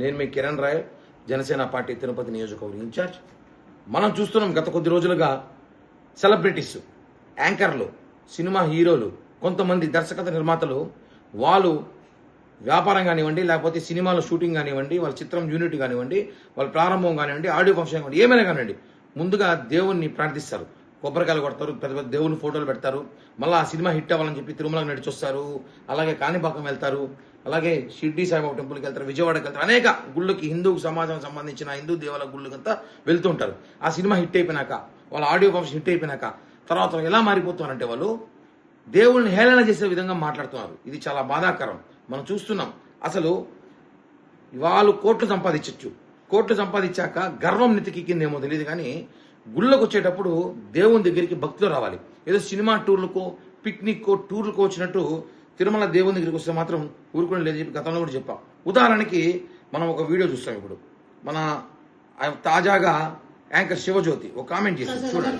నేను మీ కిరణ్ రాయ్ జనసేన పార్టీ తిరుపతి నియోజకవర్గం ఇన్ఛార్జ్. మనం చూస్తున్నాం గత కొద్ది రోజులుగా సెలబ్రిటీస్ యాంకర్లు సినిమా హీరోలు కొంతమంది దర్శకత నిర్మాతలు వాళ్ళు వ్యాపారం కానివ్వండి లేకపోతే సినిమాలో షూటింగ్ కానివ్వండి వాళ్ళ చిత్రం యూనిట్ కానివ్వండి వాళ్ళ ప్రారంభం కానివ్వండి ఆడియో ఫంక్షన్ కానివ్వండి ఏమైనా కానివ్వండి ముందుగా దేవుణ్ణి ప్రార్థిస్తారు. కొబ్బరికాయలు కొడతారు పెద్ద పెద్ద దేవుని ఫోటోలు పెడతారు. మళ్ళీ ఆ సినిమా హిట్ అవ్వాలని చెప్పి తిరుమలకు నడిచొస్తారు. అలాగే కాణిపాకం వెళ్తారు. అలాగే షిర్డీ సాయిబాబా టెంపుల్కి వెళ్తారు విజయవాడకి వెళ్తారు. అనేక గుళ్ళకి హిందూ సమాజం సంబంధించిన హిందూ దేవాల గుళ్ళకంతా వెళ్తూ ఉంటారు. ఆ సినిమా హిట్ అయిపోయినాక వాళ్ళ ఆడియో ఫంక్షన్ హిట్ అయిపోయినాక తర్వాత ఎలా మారిపోతున్నారంటే వాళ్ళు దేవుళ్ళని హేళన చేసే విధంగా మాట్లాడుతున్నారు. ఇది చాలా బాధాకరం. మనం చూస్తున్నాం అసలు వాళ్ళు కోట్లు సంపాదించచ్చు. కోట్లు సంపాదించాక గర్వం నెతికిందేమో తెలియదు కానీ గుళ్ళకు వచ్చేటప్పుడు దేవుని దగ్గరికి భక్తులు రావాలి. ఏదో సినిమా టూర్లకో పిక్నిక్కో టూర్లకో వచ్చినట్టు తిరుమల దేవుని దగ్గరికి వస్తే మాత్రం ఊరుకుని లేదు చెప్పి గతంలో కూడా చెప్పాం ఉదాహరణకి మనం ఒక వీడియో చూస్తాం ఇప్పుడు మన ఆ తాజాగా యాంకర్ శివజ్యోతి ఒక కామెంట్ చేసి చూడండి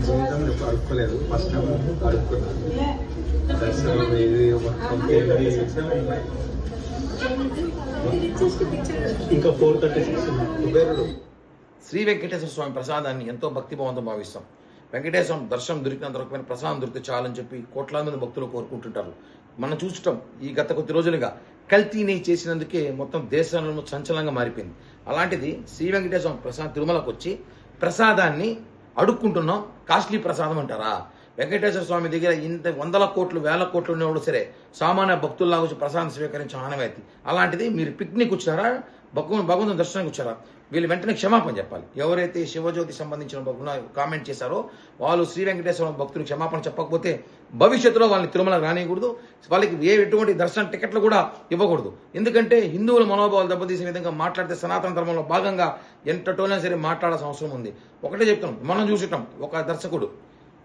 జీవితంలో ఫస్ట్ టైం దర్శనం ఇది? ఇంకా ఫోర్ థర్టీ సిక్స్ కుబేరుడు శ్రీ వెంకటేశ్వర స్వామి ప్రసాదాన్ని ఎంతో భక్తిభావంతో భావిస్తాం. వెంకటేశ్వరం దర్శనం దొరికినంత వరకు ప్రసాదం దొరికితే చాలని చెప్పి కోట్లాది మంది భక్తులు కోరుకుంటుంటారు. మనం చూడటం ఈ గత కొద్ది రోజులుగా కల్తీ నెయ్యి చేసినందుకే మొత్తం దేశంలో సంచలనంగా మారిపోయింది. అలాంటిది శ్రీ వెంకటేశ్వర ప్రసాద్ తిరుమలకు వచ్చి ప్రసాదాన్ని అడుక్కుంటున్నాం. కాస్ట్లీ ప్రసాదం అంటారా? వెంకటేశ్వర స్వామి దగ్గర ఇంత వందల కోట్లు వేల కోట్లు ఉన్నవాడు సరే సామాన్య భక్తుల్లాగా వచ్చి ప్రసాదం స్వీకరించి ఆనవాయితీ అలాంటిది మీరు పిక్నిక్ వచ్చారా భగవంతు భగవంతుని దర్శనానికి వచ్చారా వీళ్ళు వెంటనే క్షమాపణ చెప్పాలి. ఎవరైతే శివజ్యోతి సంబంధించిన కామెంట్ చేశారో వాళ్ళు శ్రీ వెంకటేశ్వర భక్తులు క్షమాపణ చెప్పకపోతే భవిష్యత్తులో వాళ్ళని తిరుమల రానియకూడదు. వాళ్ళకి ఏ ఎటువంటి దర్శన టికెట్లు కూడా ఇవ్వకూడదు. ఎందుకంటే హిందువుల మనోభావాలు దెబ్బతీసే విధంగా మాట్లాడితే సనాతన ధర్మంలో భాగంగా ఎంతటోనైనా సరే మాట్లాడాల్సిన అవసరం ఉంది. ఒకటే చెప్తాం మనం చూసటం ఒక దర్శకుడు.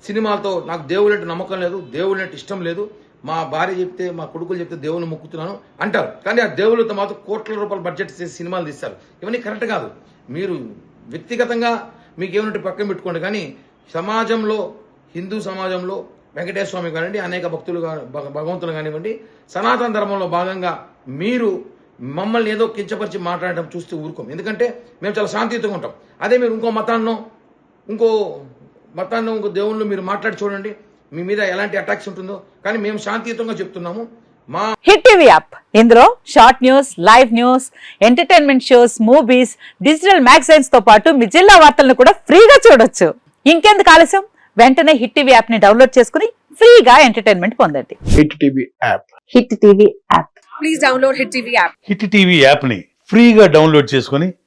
సినిమాలతో నాకు దేవుడు అంటే నమ్మకం లేదు దేవుడు అంటే ఇష్టం లేదు. మా భార్య చెప్తే మా కొడుకులు చెప్తే దేవుని మొక్కుతున్నాను అంటారు. కానీ ఆ దేవుళ్ళతో మాత్రం కోట్ల రూపాయల బడ్జెట్ చేసి సినిమాలు తీస్తారు. ఇవన్నీ కరెక్ట్ కాదు. మీరు వ్యక్తిగతంగా మీకు ఏమంటే పక్కన పెట్టుకోండి. కానీ సమాజంలో హిందూ సమాజంలో వెంకటేశ్వర స్వామి కానివ్వండి అనేక భక్తులు భగ- భగవంతులు కానివ్వండి సనాతన ధర్మంలో భాగంగా మీరు మమ్మల్ని ఏదో కించపరిచి మాట్లాడటం చూస్తూ ఊరుకోం. ఎందుకంటే మేము చాలా శాంతియుతంగా ఉంటాం. అదే మీరు ఇంకో మతాన్నో ఇంకో మతాన్నో ఇంకో దేవుళ్ళు మీరు మాట్లాడి చూడండి. మీ మీద ఎలాంటి అటాక్స్ ఉంటుందో. కానీ మేము శాంతియుతంగా చెప్తున్నాము. మా హిట్ టీవీ యాప్. ఇందులో short news live news entertainment shows movies digital మ్యాగజైన్స్తో పాటు మీ జిల్లా వార్తలను కూడా ఫ్రీగా చూడొచ్చు. ఇంకెందుకు ఆలస్యం? వెంటనే హిట్ టీవీ యాప్ని డౌన్లోడ్ చేసుకుని ఫ్రీగా ఎంటర్టైన్మెంట్ పొందండి. Hit TV app. Hit TV app. Hit TV యాప్ని ఫ్రీగా డౌన్లోడ్ చేసుకొని